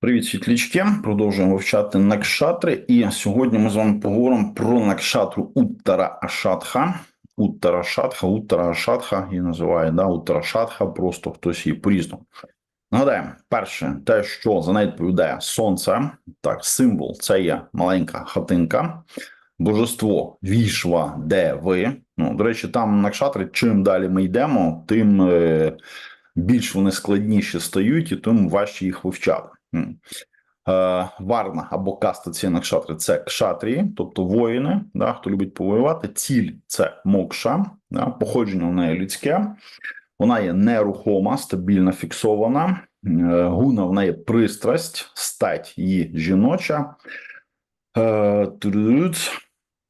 Привіт, світлячки. Продовжуємо вивчати накшатри. І сьогодні ми з вами поговоримо про накшатру Уттара Ашатха. Уттара Шатха, Уттара Ашатха її називає да? Уттара Шатха, просто хтось її по-різному. Нагадаємо, перше, те, що за неї відповідає сонце, так, символ це є маленька хатинка, божество вішва, де ви. Ну, до речі, там накшатри, чим далі ми йдемо, тим е, більш вони складніші стають і тим важче їх вивчати. Е, Варна або каста цієї накшатри це кшатрії, тобто воїни, да, хто любить повоювати. Ціль це мокша, да, походження в неї людське. Вона є нерухома, стабільно фіксована. Е, Гуна в неї пристрасть, стать її жіноча. Е.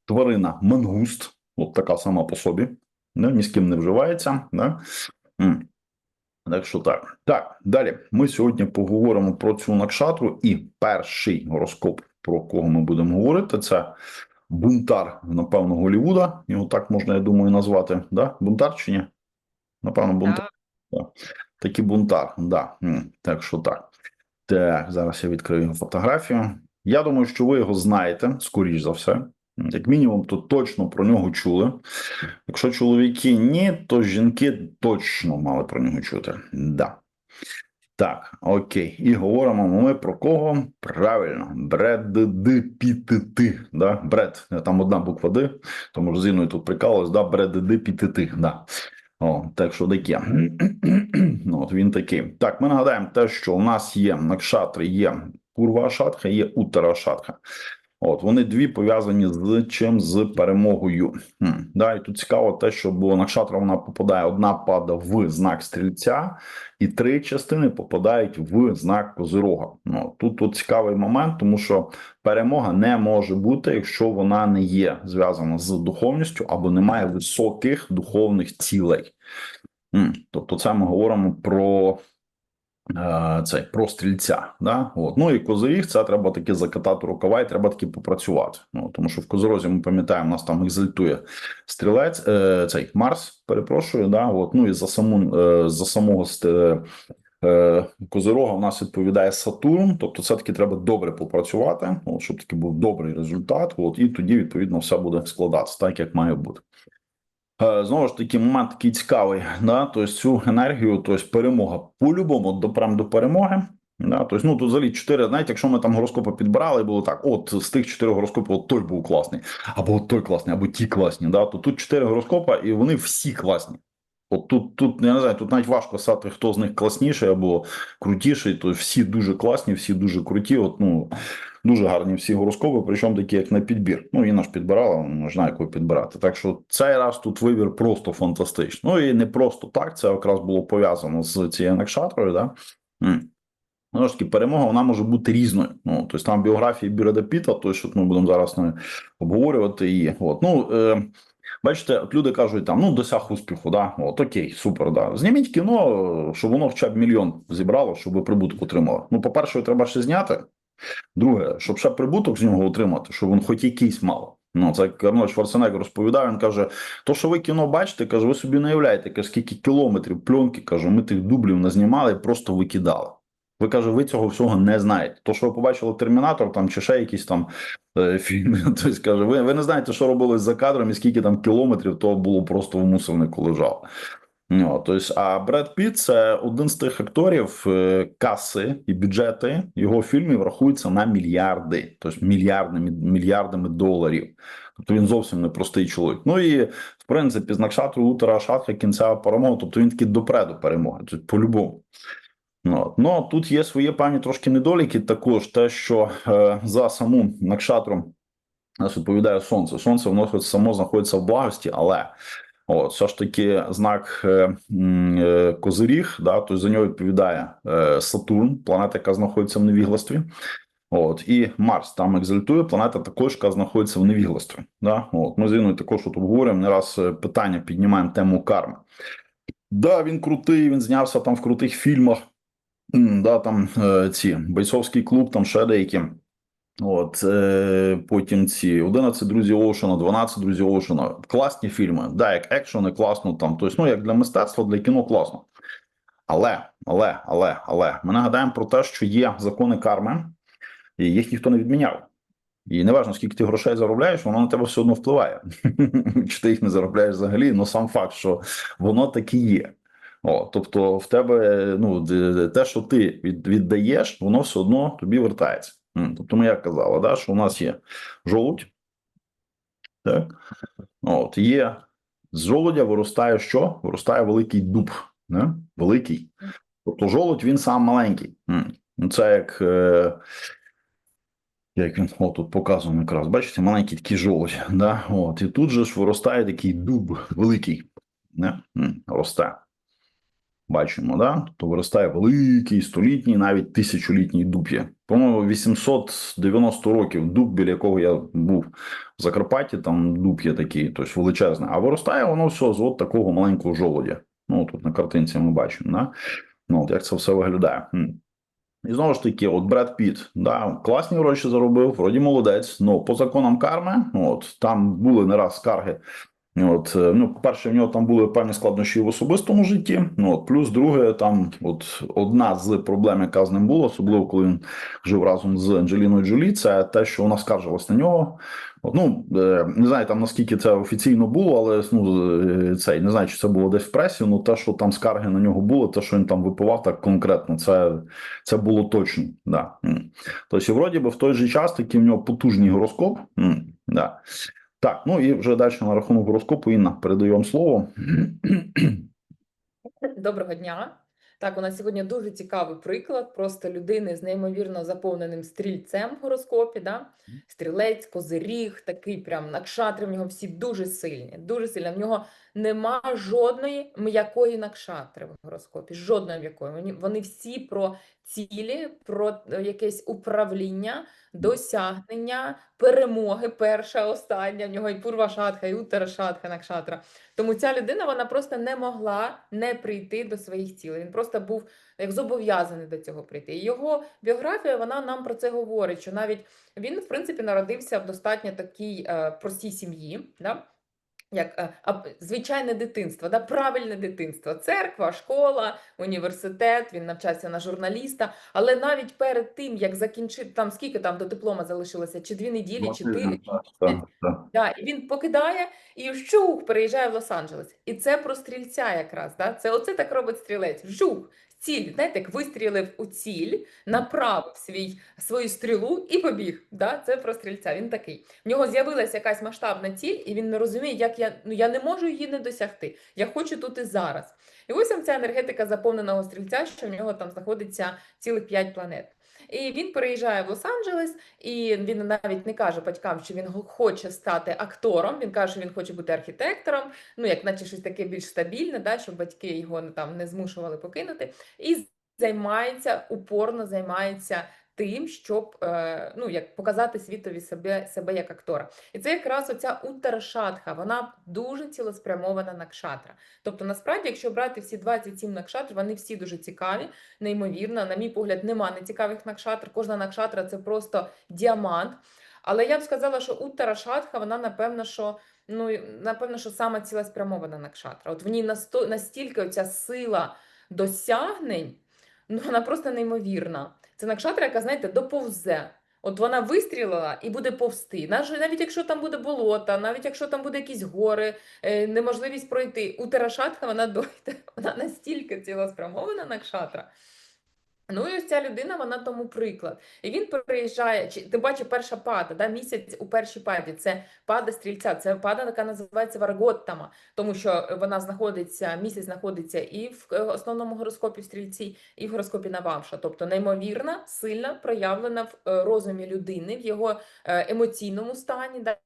Тварина мангуст, от така сама по собі, да, ні з ким не вживається. Да? Так що так. Так, далі ми сьогодні поговоримо про цю накшатру. І перший гороскоп, про кого ми будемо говорити, це бунтар, напевно, Голівуда. Його так можна, я думаю, назвати. Да? Бунтар чи ні? Напевно, бунтар. Так. Такий бунтар, да. Так що так. Так, зараз я відкрию його фотографію. Я думаю, що ви його знаєте, скоріш за все. Як мінімум, то точно про нього чули. Якщо чоловіки ні, то жінки точно мали про нього чути. Да. Так, окей. І говоримо ми про кого? Правильно, Бред Д Пітити. Да? Бред. Там одна буква Д, тому ж зіною тут прикалувалось, да? Бред Д Пітити. Да. О, так що таке. ну, от він такий. Так, ми нагадаємо те, що у нас є Накшатри, є Курва Ашатха, є Уттара Ашатха. От вони дві пов'язані з чим з перемогою. Хм. Да, і тут цікаво те, що було Накшатра вона попадає, одна пада в знак стрільця, і три частини попадають в знак Козирога. Ну тут тут цікавий момент, тому що перемога не може бути, якщо вона не є зв'язана з духовністю або не має високих духовних цілей. Тобто, це ми говоримо про. Цей про стрільця, да от ну і козиріг, це треба таки закатати рукава, і треба таки попрацювати. Ну тому що в козорозі ми пам'ятаємо, нас там екзальтує стрілець, е, цей Марс, перепрошую, да от ну і за саму е, за самого е, козирога у нас відповідає Сатурн, тобто це таки треба добре попрацювати, от, щоб таки був добрий результат. От і тоді відповідно все буде складатися так, як має бути. Е, Знову ж таки, момент такий цікавий, да? тобто цю енергію, тобто перемога по-любому до прям до перемоги. Да? Тобто, ну тут взагалі чотири, знаєте, якщо ми там гороскопи підбирали, було так: от з тих чотирьох гороскопів, от той був класний, або от той класний, або ті класні. Да? То тут чотири гороскопа, і вони всі класні. От тут, тут я не знаю, тут навіть важко сказати, хто з них класніший або крутіший, то всі дуже класні, всі дуже круті. От ну дуже гарні всі гороскопи, причому такі як на підбір. Ну Інна ж підбирала, не знаю, яку підбирати. Так що цей раз тут вибір просто фантастичний. Ну і не просто так, це якраз було пов'язано з цією накшатрою. Да? Ну, ж таки, перемога вона може бути різною. Ну, тобто там біографії Бірада Піта, то що ми будемо зараз не обговорювати її. От, ну, е, бачите, от люди кажуть, там, ну, досяг успіху, да, от окей, супер, да. Зніміть кіно, щоб воно хоча б мільйон зібрало, щоб прибуток отримали. Ну, по-перше, треба ще зняти. Друге, щоб ще прибуток з нього отримати, щоб він хоч якийсь мав. Ну, це Арнольд Шварценеггер розповідав, він каже: то, що ви кіно бачите, каже, ви собі не уявляєте, каже, скільки кілометрів пленки, каже, ми тих дублів назнімали і просто викидали. Ви каже, ви цього всього не знаєте. То, що ви побачили Термінатор там чи ще якісь там е, фільми, тобто каже, ви, ви не знаєте, що робилось за кадром і скільки там кілометрів того було просто в мусорнику лежало. Ну, тобто, а Бред Піт це один з тих акторів е, каси і бюджети його фільмів рахуються на мільярди, тобто мільярдами мільярдами доларів. Тобто він зовсім не простий чоловік. Ну і в принципі, з Накшатру Утера Шатха кінцева перемога, тобто він такий допреду перемоги, тобто по-любому. Ну, ну тут є свої певні трошки недоліки. Також те, що е, за саму Накшатру нас відповідає сонце. Сонце воно само знаходиться в благості, але От, все ж таки, знак е, е, Козиріг, да, тобто за нього відповідає е, Сатурн, планета, яка знаходиться в невігластві. От, і Марс там екзальтує, планета також, яка знаходиться в невігластві. Да? От, ми з Іною також от обговорюємо, не раз питання піднімаємо тему карми. Да, він крутий, він знявся там в крутих фільмах. Да, там ці бойцовський клуб, там ще деякі. От е, потім ці 11 друзів Оушена, 12 друзів Оушена. Класні фільми. Да, як екшони, класно там. Тобто, ну як для мистецтва, для кіно класно. Але, але, але, але ми нагадаємо про те, що є закони карми, і їх ніхто не відміняв. І неважно, скільки ти грошей заробляєш, воно на тебе все одно впливає. Чи ти їх не заробляєш взагалі? Ну сам факт, що воно таки є. О, тобто, в тебе ну те, що ти від, віддаєш, воно все одно тобі вертається. Тобто, ми як казали, да, що у нас є жолудь, так? От є з жолудя виростає що? Виростає великий дуб. Не? Великий. Тобто жолудь він сам маленький. Ну, це як. Е, як він о, тут показано якраз, бачите, маленький такий жолудь. Да? От, і тут же ж виростає такий дуб великий. Не? Росте. Бачимо, да? Тобто виростає великий, столітній, навіть тисячолітній дуб є. По-моєму, 890 років дуб, біля якого я був в Закарпатті, там дуб є такий, тобто величезний. А виростає воно все з от такого маленького жолудя. Ну, тут на картинці ми бачимо, да? ну, от як це все виглядає. І знову ж таки, от Бред Піт, да, класні гроші заробив, вроді молодець, але по законам карми, от там були не раз скарги. От, е, ну, по-перше, в нього там були певні складнощі в особистому житті. Ну, от, плюс, друге, там от одна з проблем, яка з ним була, особливо коли він жив разом з Анджеліною Джолі, це те, що вона скаржилась на нього. От, ну, е, не знаю там наскільки це офіційно було, але ну, е, цей, не знаю, чи це було десь в пресі, але те, що там скарги на нього були, те, що він там випивав так конкретно, це, це було точно. Да. Тобто, вроді би в той же час такий в нього потужний гороскоп. Да. Так, ну і вже далі на рахунок гороскопу, Інна, передаю вам слово. Доброго дня. Так, у нас сьогодні дуже цікавий приклад просто людини з неймовірно заповненим стрільцем в гороскопі. Да? Стрілець, козиріг, такий прям накшатри в нього всі дуже сильні. Дуже сильні. В нього нема жодної м'якої накшатри в гороскопі. Жодної м'якої. Вони, вони всі про цілі, про е, якесь управління, досягнення, перемоги. Перша, остання. В нього і пурва шатха, і утара шатха, накшатра. Тому ця людина вона просто не могла не прийти до своїх цілей. Він просто був як зобов'язаний до цього прийти. Його біографія вона нам про це говорить. Що навіть він, в принципі, народився в достатньо такій е, простій сім'ї. Да? Як е, а, звичайне дитинство, да, правильне дитинство, церква, школа, університет, він навчався на журналіста. Але навіть перед тим, як закінчити, там скільки там до диплома залишилося, чи дві неділі, чи ти. Да, і він покидає і вжух переїжджає в Лос-Анджелес. І це про стрільця якраз. Да? Це оце так робить стрілець. Вжух. Ціль, знаєте, як вистрілив у ціль, направив свій, свою стрілу і побіг. Да? Це про стрільця. Він такий. В нього з'явилася якась масштабна ціль, і він не розуміє, як я ну я не можу її не досягти. Я хочу тут і зараз. І ось ця енергетика заповненого стрільця, що в нього там знаходиться цілих п'ять планет. І він переїжджає в Лос-Анджелес, і він навіть не каже батькам, що він хоче стати актором. Він каже, що він хоче бути архітектором, ну як наче щось таке більш стабільне, да, щоб батьки його ну, там не змушували покинути. І займається упорно займається тим, щоб е, ну як показати світові себе, себе як актора. І це якраз оця уттара-шатха, вона дуже цілеспрямована на кшатра. Тобто, насправді, якщо брати всі 27 накшатр, вони всі дуже цікаві, неймовірно. На мій погляд, нема нецікавих накшатр. Кожна накшатра це просто діамант. Але я б сказала, що Уттарашатха, вона напевно, що ну напевно, що саме цілеспрямована накшатра. От в ній настільки оця сила досягнень, ну вона просто неймовірна. Це накшатра, яка, знаєте, доповзе. От вона вистрілила і буде повсти. Навіть якщо там буде болото, навіть якщо там буде якісь гори, е, неможливість пройти. У Терашатха вона дойде. Вона настільки цілеспрямована накшатра. Ну і ось ця людина, вона тому приклад. І він переїжджає, чи ти бачиш, перша пада, да, місяць у першій паді. Це пада стрільця, це пада, яка називається Варготтама, тому що вона знаходиться, місяць знаходиться і в е, основному гороскопі стрільці, і в гороскопі Навамша. Тобто неймовірна, сильна, проявлена в е, розумі людини, в його е, емоційному стані. Да,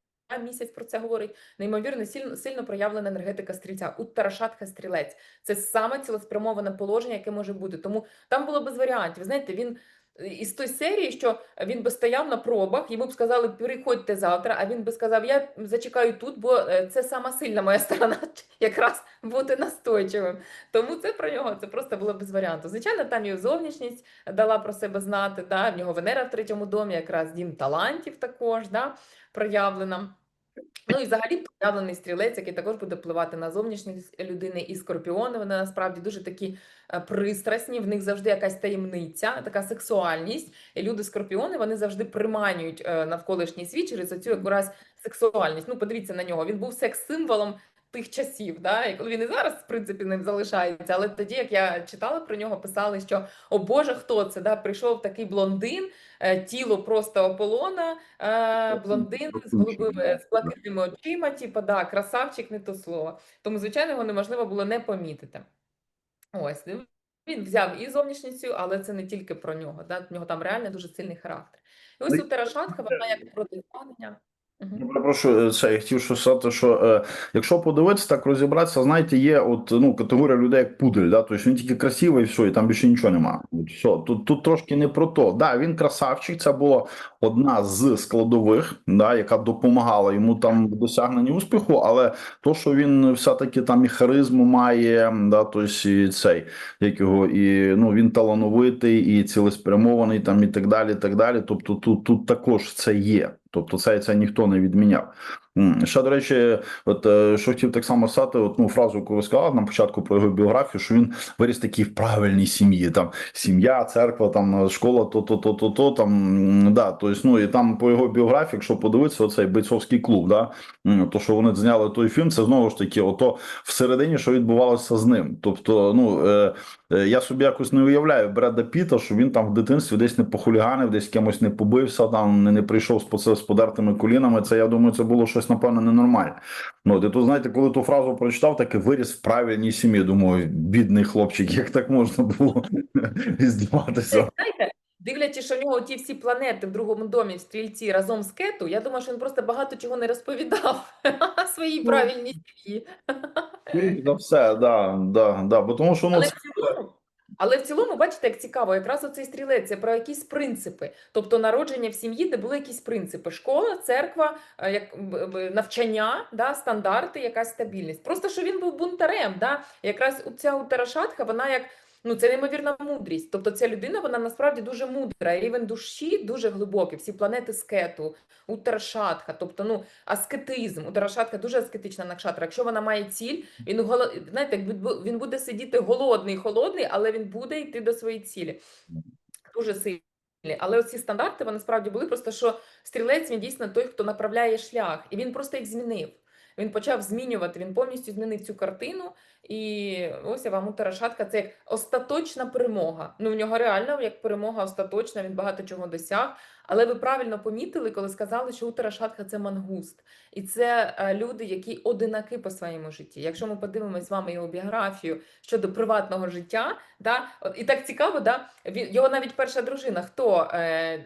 Місяць про це говорить. Неймовірно, сильно, сильно проявлена енергетика стрільця. Уттарашатха стрілець. Це саме цілеспрямоване положення, яке може бути. Тому там було без варіантів. Знаєте, він е, із той серії, що він би стояв на пробах, йому б сказали, переходьте завтра, а він би сказав, я зачекаю тут, бо е, це сама сильна моя сторона, якраз бути настойчивим. Тому це про нього це просто було без варіанту. Звичайно, там його зовнішність дала про себе знати. Да? В нього Венера в третьому домі, якраз дім талантів також да? Проявлена. Ну і взагалі проявлений стрілець, який також буде впливати на зовнішність людини. І скорпіони вони насправді дуже такі е, пристрасні. В них завжди якась таємниця, така сексуальність. І люди скорпіони вони завжди приманюють е, навколишній світ через оцю якраз сексуальність. Ну, подивіться на нього. Він був секс-символом тих часів, да? і коли він і зараз, в принципі, ним залишається. Але тоді, як я читала про нього, писали, що о Боже, хто це? Да? Прийшов такий блондин, е, тіло просто Аполлона, е, блондин з голубими з блакитними очима, типу, да, красавчик, не то слово. Тому, звичайно, його неможливо було не помітити. Ось ну, він взяв і зовнішністю, але це не тільки про нього. Да? В нього там реально дуже сильний характер. І ось Ну, у Тарашатха вона як протиставлення. Я перепрошую, це я хотів що сказати, що е, якщо подивитися, так розібратися, знаєте, є от ну категорія людей як пудель, да, тобто він тільки красивий, і все, і там більше нічого немає. Все, тут, тут трошки не про то. Да, він красавчик, це була одна з складових, да, яка допомагала йому там в досягненні успіху, але то, що він все-таки там і харизму має, да, тобто і цей, як його, і ну він талановитий, і цілеспрямований, там і так далі. і так далі. Тобто тут, тут також це є. Тобто це, це ніхто не відміняв. Ще, до речі, от е, що хотів так само сказати, от, ну, фразу, яку ви сказали на початку про його біографію, що він виріс такий в правильній сім'ї. Там сім'я, церква, там школа, то, то, то, то, то там да, тобто, ну і там по його біографії, якщо подивитися, оцей бойцовський клуб, да, то що вони зняли той фільм, це знову ж таки, ото всередині, що відбувалося з ним. Тобто, ну е, е, я собі якось не уявляю Бреда Піта, що він там в дитинстві десь не похуліганив, десь кимось не побився, там не, не прийшов з, з подертими колінами. Це я думаю, це було щось напевно ненормальне. Ну, і тут, знаєте, коли ту фразу прочитав, таки виріс в правильній сім'ї. Думаю, бідний хлопчик, як так можна було здіватися. Дивлячись, що в нього ті всі планети в другому домі в стрільці разом з кету, я думаю, що він просто багато чого не розповідав своїй Ну, правильній сім'ї. За все, да, да, да. Бо тому що ну, Але цілому, але в цілому, бачите, як цікаво, якраз оцей стрілець це про якісь принципи, тобто народження в сім'ї, де були якісь принципи: школа, церква, е, як навчання, да, стандарти, якась стабільність. Просто що він був бунтарем. Да? Якраз ця Утарашатха, вона як. Ну, це неймовірна мудрість. Тобто ця людина, вона насправді дуже мудра. Рівень душі дуже глибокий. Всі планети скету, Утарашатха, тобто ну, аскетизм. Утарашатха дуже аскетична накшатра. Якщо вона має ціль, він голо... знаєте, він буде сидіти голодний, холодний, але він буде йти до своєї цілі. Дуже сильний. Але оці стандарти вони справді були просто, що стрілець він дійсно той, хто направляє шлях, і він просто їх змінив. Він почав змінювати, він повністю змінив цю картину. І ось я вам у Тарашатка це як остаточна перемога. Ну, в нього реально як перемога остаточна, він багато чого досяг. Але ви правильно помітили, коли сказали, що у Тарашатка це мангуст. І це е, люди, які одинаки по своєму житті. Якщо ми подивимось з вами його біографію щодо приватного життя, да, і так цікаво, да, його навіть перша дружина, хто? Е,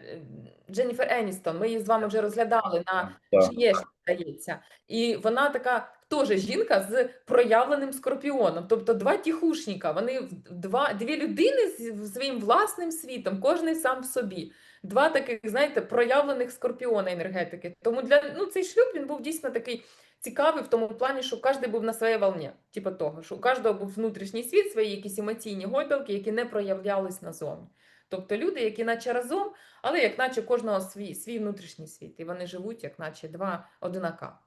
Дженніфер Еністон, ми її з вами вже розглядали на так. є, здається. І вона така теж жінка з проявленим скорпіоном. Тобто два тіхушніка, вони два, дві людини з своїм власним світом, кожний сам в собі. Два таких, знаєте, проявлених скорпіона енергетики. Тому для ну, цей шлюб він був дійсно такий цікавий в тому плані, що кожен був на своїй волні. Типу того, що у кожного був внутрішній світ, свої якісь емоційні гойдалки, які не проявлялись назовні. Тобто люди, які наче разом, але як наче кожного свій, свій внутрішній світ, і вони живуть, як наче два одинака.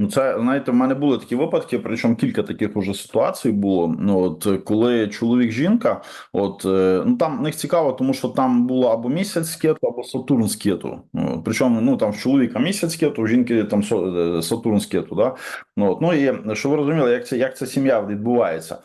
Ну, це знаєте, в мене були такі випадки, причому кілька таких уже ситуацій було. Ну от коли чоловік, жінка, от е, ну там них цікаво, тому що там було або місяць скету, або Сатурн скету. Ну, причому ну там в чоловіка місяць скету, в жінки там е, Сатурн скету. Да? Ну, от, ну і що ви розуміли, як це як ця сім'я відбувається?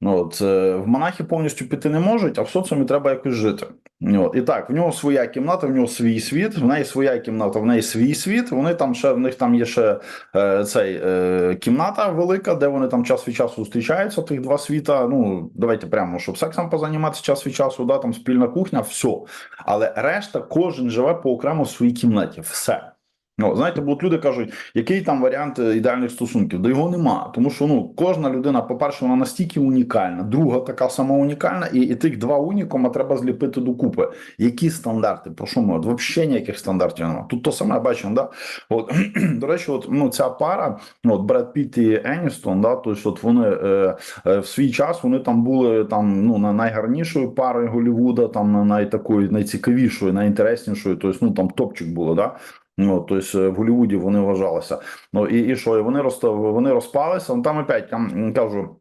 Ну, от, е, в монахи повністю піти не можуть, а в соціумі треба якось жити. От. І так, в нього своя кімната, в нього свій світ, в неї своя кімната, в неї свій світ. Вони там ще в них там є ще е, цей е, кімната велика, де вони там час від часу зустрічаються. Тих два світа. Ну давайте прямо, щоб сексом позаніматися час від часу, да, там спільна кухня, все. Але решта кожен живе по окремо в своїй кімнаті. Все. Ну, знаєте, бо от люди кажуть, який там варіант е, ідеальних стосунків? Да його нема. Тому що ну кожна людина, по-перше, вона настільки унікальна, друга така сама унікальна, і, і тих два унікума треба зліпити докупи. Які стандарти? Про що ми? Взагалі ніяких стандартів немає. Тут то саме бачимо, да? От, до речі, от ну ця пара, от Бред Піт і Еністон, да, тобто от вони е, е, в свій час вони там були там ну на найгарнішою парою Голлівуда, там на найтакою найцікавішою, найінтереснішою, тобто ну там топчик було, да. Ну, тобто е, в Голлівуді вони вважалися. Ну і, і що? І вони роз, вони розпалися. Ну там опять там кажу.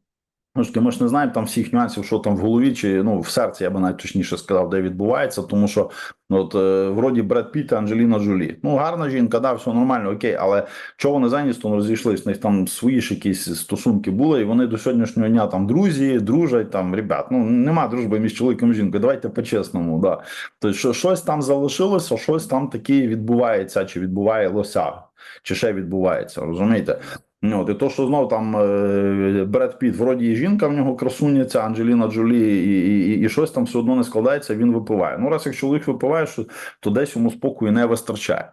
Ну, таки, ми ж не знаємо там всіх нюансів, що там в голові, чи ну в серці, я би навіть точніше сказав, де відбувається, тому що ну, от е, вроді Бред Піт і Анджеліна Джолі. Ну, гарна жінка, да, все нормально, окей, але чого вони за Ністон розійшлись? У них там свої ж якісь стосунки були, і вони до сьогоднішнього дня там друзі, дружать там, ребят. Ну нема дружби між чоловіком і жінкою. Давайте по-чесному, да. Тобто, що щось там залишилося, щось там таке відбувається, чи відбувається, чи ще відбувається, розумієте? Ну, от, і то, що знов там е, Бред Піт, вроді і жінка в нього красуняця, Анджеліна Джолі, і, і, і щось там все одно не складається, він випиває. Ну, раз як чоловік випиває, то десь йому спокою не вистачає.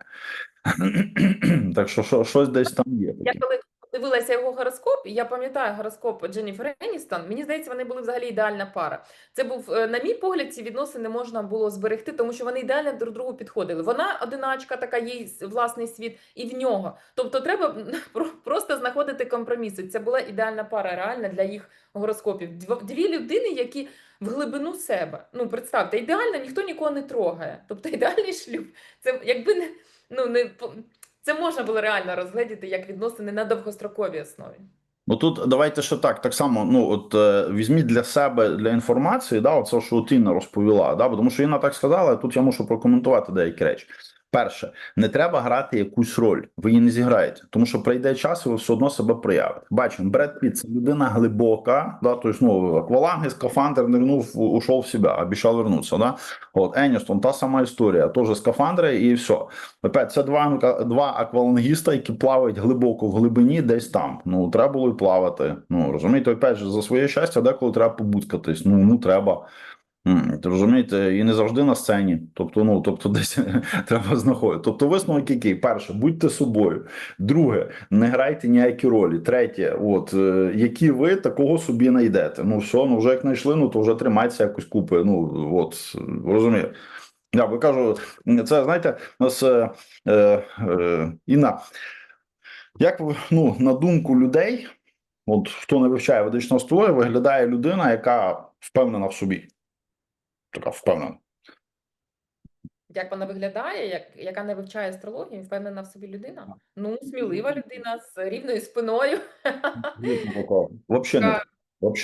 так що, що щось десь там є. Я коли дивилася його гороскоп, і я пам'ятаю гороскоп Дженніфер Еністон, мені здається, вони були взагалі ідеальна пара. Це був, е, на мій погляд, ці відносини можна було зберегти, тому що вони ідеально друг другу підходили. Вона одиначка, така їй власний світ, і в нього. Тобто треба просто знаходити компроміси. Це була ідеальна пара реальна для їх гороскопів. Дв- Дві людини, які в глибину себе. Ну, представте, ідеально ніхто нікого не трогає. Тобто ідеальний шлюб. Це якби не ну не це можна було реально розглядіти як відносини на довгостроковій основі. Ну тут давайте ще так. Так само, ну от е, візьміть для себе для інформації, да, оце, що от Інна розповіла, да, тому що Інна так сказала, тут я мушу прокоментувати деякі речі. Перше, не треба грати якусь роль, ви її не зіграєте, тому що прийде час, і ви все одно себе проявите. Бачимо, Бред Піт це людина глибока, да, тобто, ну, акваланги, скафандр нирнув, ушов в себе, обіцяв вернутися. Да? От Еністон, та сама історія, теж скафандри і все. Опять, це два, два аквалангіста, які плавають глибоко в глибині, десь там. Ну, треба було і плавати. Ну, розумієте, опять же, за своє щастя, деколи треба побудькатись. Ну, ну треба. Розумієте, і не завжди на сцені. Тобто, ну тобто, десь треба знаходити. Тобто, висновок який? Перше, будьте собою. Друге, не грайте ніякі ролі. Третє, от е, які ви такого собі знайдете. Ну все, ну вже як знайшли, ну то вже тримайтеся якось купи. Ну от розумію. Я би кажу, це знаєте, у нас е, е, е, Інна, як ну, на думку людей, от хто не вивчає ведичну астрологію, виглядає людина, яка впевнена в собі. Така впевнена. Як вона виглядає, як, яка не вивчає астрологію, впевнена в собі людина? Ну, смілива людина з рівною спиною. Взагалі не.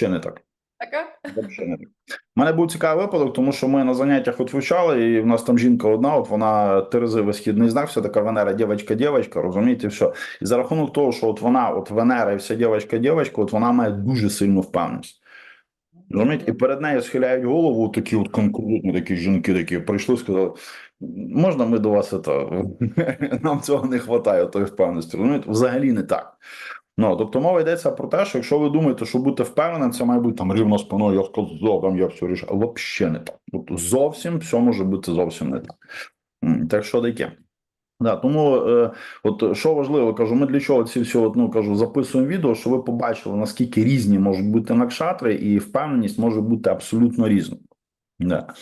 Не так. Така. Вообще не так. У мене був цікавий випадок, тому що ми на заняттях от вивчали, і в нас там жінка одна, от вона Терези висхідний знак, все така Венера, дівчинка, дівчинка, розумієте, все. І за рахунок того, що от вона, от Венера і вся дівчинка, дівчинка, от вона має дуже сильну впевненість. Розумієте? І перед нею схиляють голову такі от конкурентні такі жінки, такі прийшли, сказали, можна ми до вас це, нам цього не вистачає, тої впевненості. Розумієте? Взагалі не так. Ну, тобто мова йдеться про те, що якщо ви думаєте, що бути впевненим, це має бути там рівно спиною, я сказав, там я все рішаю. Взагалі не так. Тобто зовсім все може бути зовсім не так. Так що таке. Да, тому е, от що важливо, кажу, ми для чого ці всі от, ну, кажу, записуємо відео, що ви побачили, наскільки різні можуть бути накшатри, і впевненість може бути абсолютно різною. Да.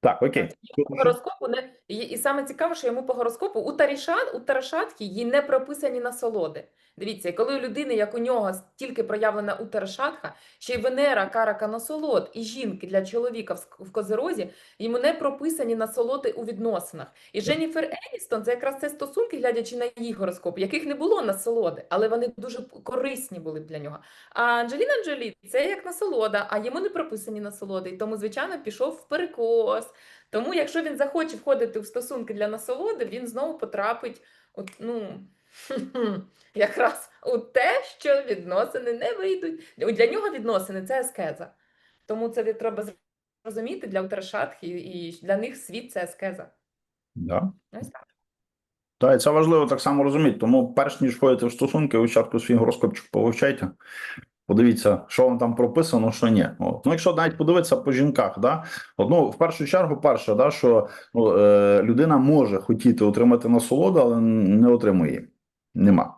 Так, окей. По гороскопу не і, і саме цікаве, що йому по гороскопу у Тарішат, у Тарашатки їй не прописані насолоди. Дивіться, коли у людини, як у нього, тільки проявлена у Тарашатха, ще й Венера, карака насолод, і жінки для чоловіка в, Козерозі, йому не прописані насолоди у відносинах. І Дженніфер Еністон це якраз це стосунки, глядячи на її гороскоп, яких не було насолоди, але вони дуже корисні були б для нього. А Анджеліна Джолі це як насолода, а йому не прописані насолоди. І тому, звичайно, пішов в перекос. Тому, якщо він захоче входити в стосунки для насолоди, він знову потрапить от, ну, якраз у те, що відносини не вийдуть. Для нього відносини це аскеза. Тому це треба зрозуміти для Утарашатхи, і для них світ це аскеза. Да. Ось так. І це важливо так само розуміти. Тому, перш ніж входити в стосунки, ви спочатку свій гороскопчик повивчайте. Подивіться, що вам там прописано, що ні. От. Ну, якщо навіть подивитися по жінках, да, от, ну, в першу чергу, перше, да, що ну, е, людина може хотіти отримати насолоду, але не отримує її. Нема.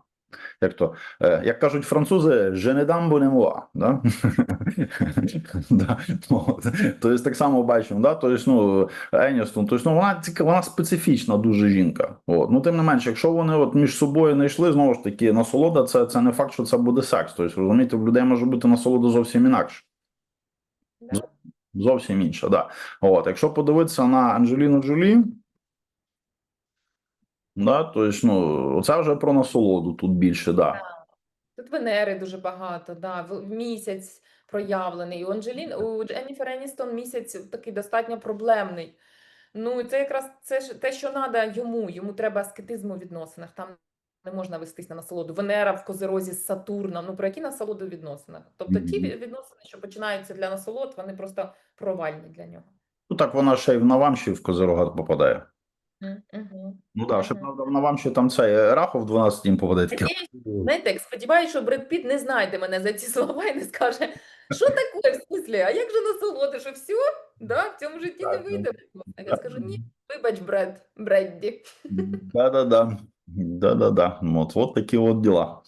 Як то, е, як кажуть французи, je ne dame bon moi, да? да. Тобто так само бачимо, да? тобто, ну, Еністон, тобто, ну, вона, вона специфічна дуже жінка. От. Ну, тим не менше, якщо вони от між собою не йшли, знову ж таки, насолода, це, це не факт, що це буде секс. Тобто, розумієте, в людей може бути насолода зовсім інакше. Зовсім інша, да. От, якщо подивитися на Анджеліну Джолі, Да? Тобто, ну, це вже про насолоду тут більше, да. Тут Венери дуже багато, да, в- місяць проявлений. У Анджелін, у Дженніфер Еністон місяць такий достатньо проблемний. Ну, це якраз це ж те, що треба йому. Йому треба аскетизму у відносинах. Там не можна вестись на насолоду. Венера в Козерозі з Сатурном. Ну, про які насолоди у відносинах? Тобто ті відносини, що починаються для насолод, вони просто провальні для нього. Ну так вона ще й в Навамші в Козирога попадає. Угу. Ну так, ще правда вона вам, Навамші там цей Рахов 12 їм попадає. Таке. Знаєте, як сподіваюся, що Бред Піт не знайде мене за ці слова і не скаже, що таке в смислі, а як же насолоди, що все? Да, в цьому житті не Так, не вийде. А я скажу, ні, вибач, Бред, Бредді. Да-да-да. Да-да-да. Ну, От, от такі от діла.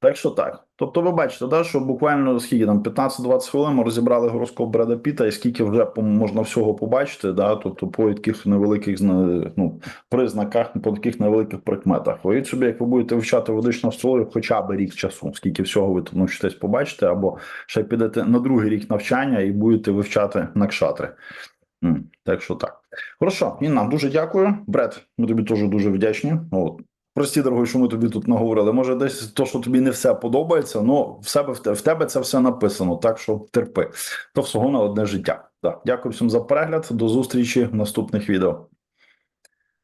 Так що так. Тобто, ви бачите, да, що буквально скільки там 15-20 хвилин ми розібрали гороскоп Бреда Піта, і скільки вже можна всього побачити, да, тобто по таких невеликих ну, признаках, по таких невеликих прикметах. Уявіть собі, як ви будете вивчати ведичну астрологію хоча б рік часу, скільки всього ви тут навчитесь побачити, або ще підете на другий рік навчання і будете вивчати накшатри. Так що так. Хорошо, Інна, дуже дякую. Бред, ми тобі теж дуже вдячні. От. Прості, дорогой, що ми тобі тут наговорили. Може, десь то, що тобі не все подобається, ну в себе в тебе це все написано, так що терпи. То всього на одне життя. Так, дякую всім за перегляд. До зустрічі в наступних відео.